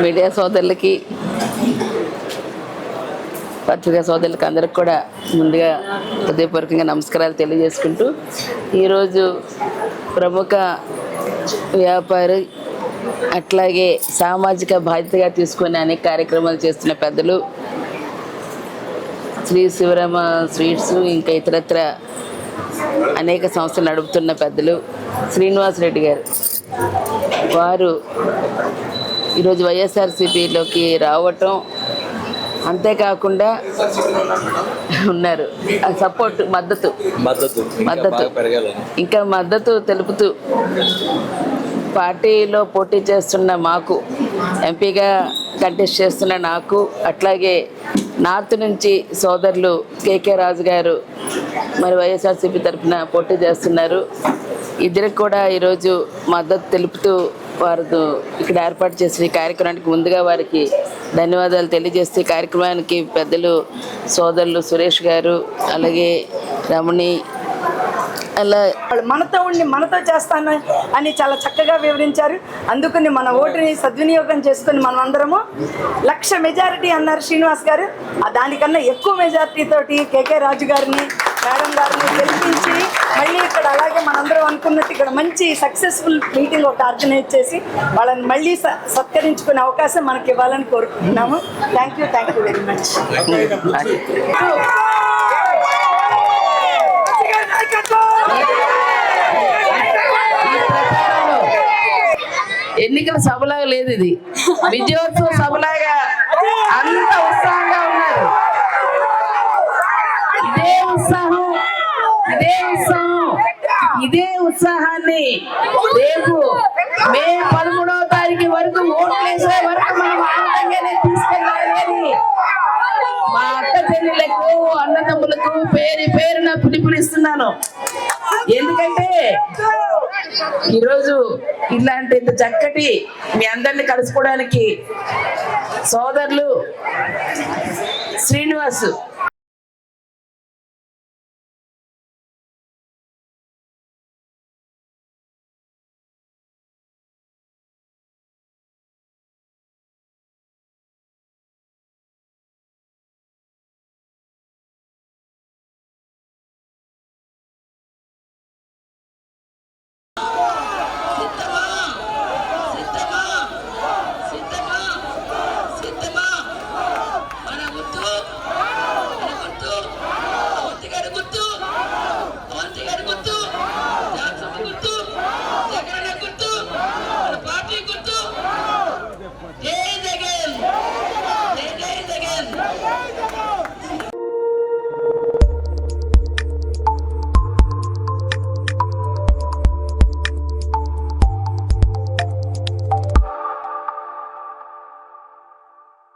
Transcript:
Media సోదరులకి పత్రికా సోదరులకి అందరికి కూడా ముందుగా హృదయపూర్వకంగా నమస్కారాలు తెలియజేసుకుంటూ ఈరోజు ప్రముఖ వ్యాపారి అట్లాగే సామాజిక బాధ్యతగా తీసుకుని అనేక కార్యక్రమాలు చేస్తున్న పెద్దలు శ్రీ శివరామ స్వీట్స్ ఇంకా ఇతరత్ర అనేక సంస్థలు నడుపుతున్న పెద్దలు శ్రీనివాస్ రెడ్డి గారు. వారు ఈరోజు వైఎస్ఆర్సీపీలోకి రావటం అంతేకాకుండా ఉన్నారు. సపోర్ట్ మద్దతు. మద్దతు. ఇంకా మద్దతు. ఇంకా మద్దతు తెలుపుతూ పార్టీలో పోటీ చేస్తున్న మాకు ఎంపీగా కంటెస్ట్ చేస్తున్న నాకు అట్లాగే నార్త్ నుంచి సోదరులు కేకే రాజు గారు మరి వైఎస్ఆర్సీపీ తరఫున పోటీ చేస్తున్నారు. ఇద్దరికి కూడా ఈరోజు మద్దతు తెలుపుతూ వారు ఇక్కడ ఏర్పాటు చేసిన కార్యక్రమానికి ముందుగా వారికి ధన్యవాదాలు తెలియజేస్తే కార్యక్రమానికి పెద్దలు సోదరులు సురేష్ గారు అలాగే రమణి అలా మనతో ఉండి మనతో చేస్తాను అని చాలా చక్కగా వివరించారు. అందుకని మన ఓటుని సద్వినియోగం చేసుకుని మనం అందరము లక్ష మెజారిటీ అన్నారు శ్రీనివాస్ గారు. ఆ దానికన్నా ఎక్కువ మెజారిటీ తోటి కేకే రాజు గారిని మేడం గారిని ఇక్కడ అలాగే మనందరం అనుకున్నట్టు ఇక్కడ మంచి సక్సెస్ఫుల్ మీటింగ్ ఒకటి ఆర్గనైజ్ చేసి వాళ్ళని మళ్ళీ స- సత్కరించుకునే అవకాశం మనకి ఇవ్వాలని కోరుకుంటున్నాము. Thank you thank you very much ఎన్నికల సభలాగా లేదు ఇది. విజయోత్సవ సభలాగా అంత ఉత్సాహంగా ఉన్నారు. ఇదే ఉత్సాహం ఇదే ఉత్సాహం. ఉత్సాహాన్ని రేపు మే పదమూడవ తారీఖు వరకు ఓట్లేసే వరకు మనం ఆనందంగానే తీసుకెళ్ళాలి. మా అక్క చెల్లెలకు అన్నదమ్ములకు పేరు పేరున పిలుపునిస్తున్నాను. ఎందుకంటే ఈరోజు ఇలాంటి ఇంత చక్కటి మీ అందరిని కలుసుకోవడానికి సోదరులు శ్రీనివాస్